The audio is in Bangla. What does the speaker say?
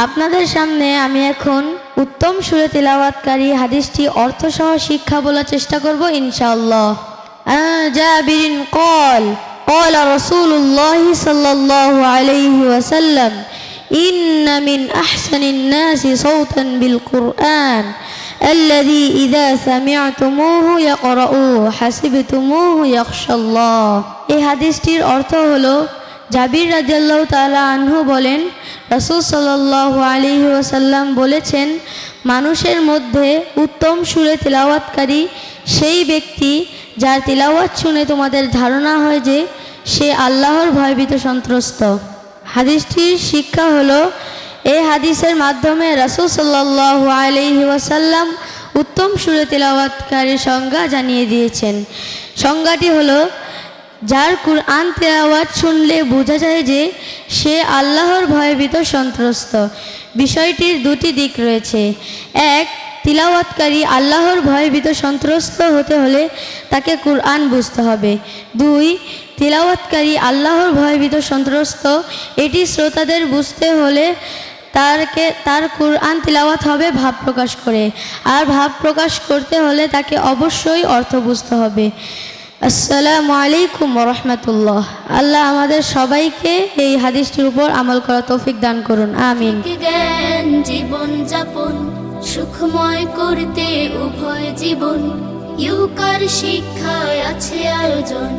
আপনাদের সামনে আমি এখন উত্তম সুরে তিলাওয়াতকারী হাদিসটি অর্থসহ শিক্ষা বলার চেষ্টা করব ইনশাআল্লাহ আহ, জাবিরিন কল قال رسول الله صلى الله عليه وسلم إن من أحسن الناس صوتا بالقرآن الذي إذا سمعتموه يقرؤوه حسبتموه يخشى الله এই হাদিসটির অর্থ হলো জাবির রাদিয়াল্লাহু তাআলা আনহু বলেন রাসূল সাল্লাল্লাহু আলাইহি ওয়াসাল্লাম বলেছেন, মানুষের মধ্যে উত্তম সুরে তেলাওয়াতকারী সেই ব্যক্তি যার তিলাওয়াত শুনে তোমাদের ধারণা হয় যে সে আল্লাহর ভয়ভীত সন্ত্রস্ত। হাদিসটির শিক্ষা হলো এই হাদিসের মাধ্যমে রাসূল সাল্লাল্লাহু আলাইহি ওয়াসাল্লাম উত্তম সুরে তেলাওয়াতকারীর সংজ্ঞা জানিয়ে দিয়েছেন। সংজ্ঞাটি হলো যার কুরআন তেলাওয়াত শুনলে বোঝা যায় যে সে আল্লাহর ভয়ভীত সন্ত্রস্ত। বিষয়টির দুটি দিক রয়েছে। এক, তিলাওয়াতকারী আল্লাহর ভয়ভীত সন্ত্রস্ত হতে হলে তাকে কুরআন বুঝতে হবে। দুই, তিলাওয়াতকারী আল্লাহর ভয়ভীত সন্ত্রস্ত, এটি শ্রোতাদের বুঝতে হলে তারকে, তার কুরআন তিলাওয়াত হবে ভাব প্রকাশ করে। আর ভাব প্রকাশ করতে হলে তাকে অবশ্যই অর্থ বুঝতে হবে। আসসালামু আলাইকুম রহমতুল্লাহ। আল্লাহ আমাদের সবাইকে এই হাদিসটির উপর আমল করা তৌফিক দান করুন। আমি জ্ঞান জীবন যাপন, সুখময় করতে উভয় জীবন। ইউকার শিক্ষায় আছে আয়োজন।